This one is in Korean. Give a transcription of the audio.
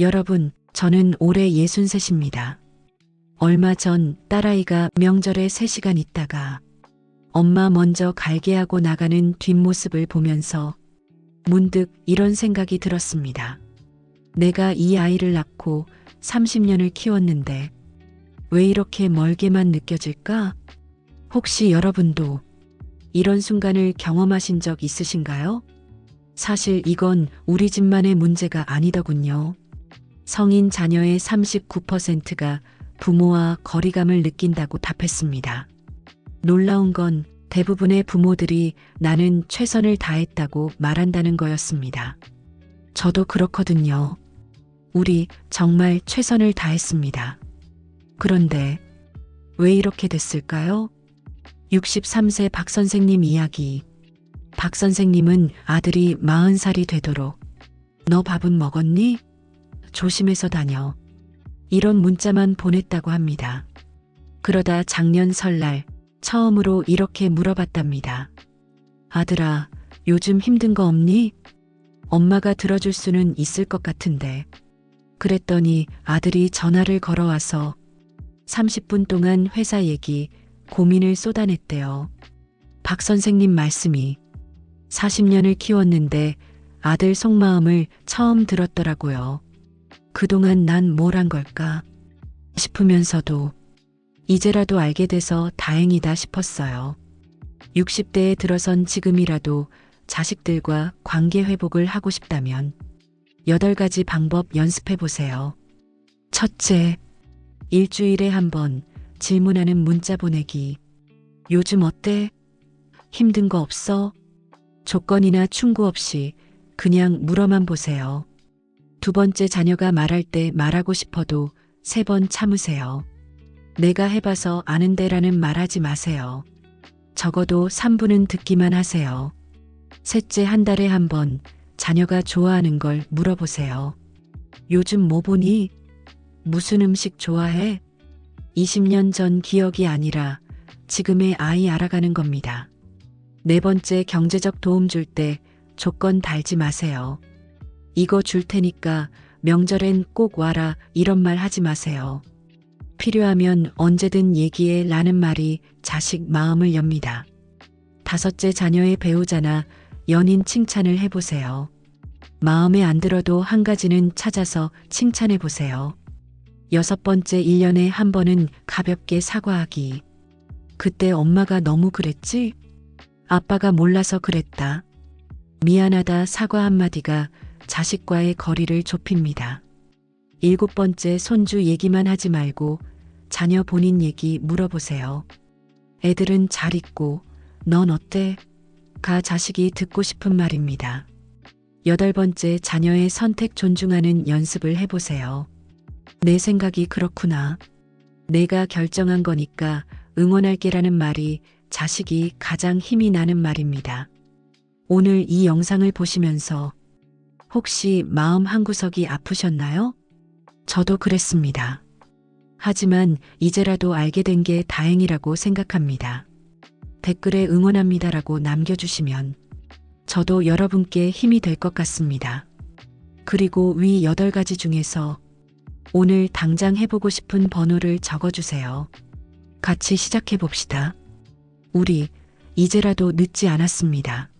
여러분, 저는 올해 63입니다. 얼마 전 딸아이가 명절에 3시간 있다가 엄마 먼저 갈게 하고 나가는 뒷모습을 보면서 문득 이런 생각이 들었습니다. 내가 이 아이를 낳고 30년을 키웠는데 왜 이렇게 멀게만 느껴질까? 혹시 여러분도 이런 순간을 경험하신 적 있으신가요? 사실 이건 우리 집만의 문제가 아니더군요. 성인 자녀의 39%가 부모와 거리감을 느낀다고 답했습니다. 놀라운 건 대부분의 부모들이 나는 최선을 다했다고 말한다는 거였습니다. 저도 그렇거든요. 우리 정말 최선을 다했습니다. 그런데 왜 이렇게 됐을까요? 63세 박 선생님 이야기. 박 선생님은 아들이 40살이 되도록 너 밥은 먹었니? 조심해서 다녀. 이런 문자만 보냈다고 합니다. 그러다 작년 설날 처음으로 이렇게 물어봤답니다. 아들아, 요즘 힘든 거 없니? 엄마가 들어줄 수는 있을 것 같은데. 그랬더니 아들이 전화를 걸어와서 30분 동안 회사 얘기, 고민을 쏟아냈대요. 박 선생님 말씀이 40년을 키웠는데 아들 속마음을 처음 들었더라고요. 그동안 난 뭘 한 걸까 싶으면서도 이제라도 알게 돼서 다행이다 싶었어요. 60대에 들어선 지금이라도 자식들과 관계 회복을 하고 싶다면 8가지 방법 연습해 보세요. 첫째, 일주일에 한 번 질문하는 문자 보내기. 요즘 어때? 힘든 거 없어? 조건이나 충고 없이 그냥 물어만 보세요. 두 번째 자녀가 말할 때 말하고 싶어도 세 번 참으세요. 내가 해봐서 아는데라는 말하지 마세요. 적어도 3분은 듣기만 하세요. 셋째 한 달에 한 번 자녀가 좋아하는 걸 물어보세요. 요즘 뭐 보니? 무슨 음식 좋아해? 20년 전 기억이 아니라 지금의 아이 알아가는 겁니다. 네 번째 경제적 도움 줄 때 조건 달지 마세요. 이거 줄 테니까 명절엔 꼭 와라 이런 말 하지 마세요. 필요하면 언제든 얘기해 라는 말이 자식 마음을 엽니다. 다섯째 자녀의 배우자나 연인 칭찬을 해보세요. 마음에 안 들어도 한 가지는 찾아서 칭찬해 보세요. 여섯 번째 1년에 한 번은 가볍게 사과하기. 그때 엄마가 너무 그랬지? 아빠가 몰라서 그랬다. 미안하다 사과 한마디가 자식과의 거리를 좁힙니다. 일곱 번째 손주 얘기만 하지 말고 자녀 본인 얘기 물어보세요. 애들은 잘 있고 넌 어때? 가 자식이 듣고 싶은 말입니다. 여덟 번째 자녀의 선택 존중하는 연습을 해보세요. 내 생각이 그렇구나. 내가 결정한 거니까 응원할게라는 말이 자식이 가장 힘이 나는 말입니다. 오늘 이 영상을 보시면서 혹시 마음 한구석이 아프셨나요? 저도 그랬습니다. 하지만 이제라도 알게 된 게 다행이라고 생각합니다. 댓글에 응원합니다라고 남겨주시면 저도 여러분께 힘이 될 것 같습니다. 그리고 위 8가지 중에서 오늘 당장 해보고 싶은 번호를 적어주세요. 같이 시작해 봅시다. 우리 이제라도 늦지 않았습니다.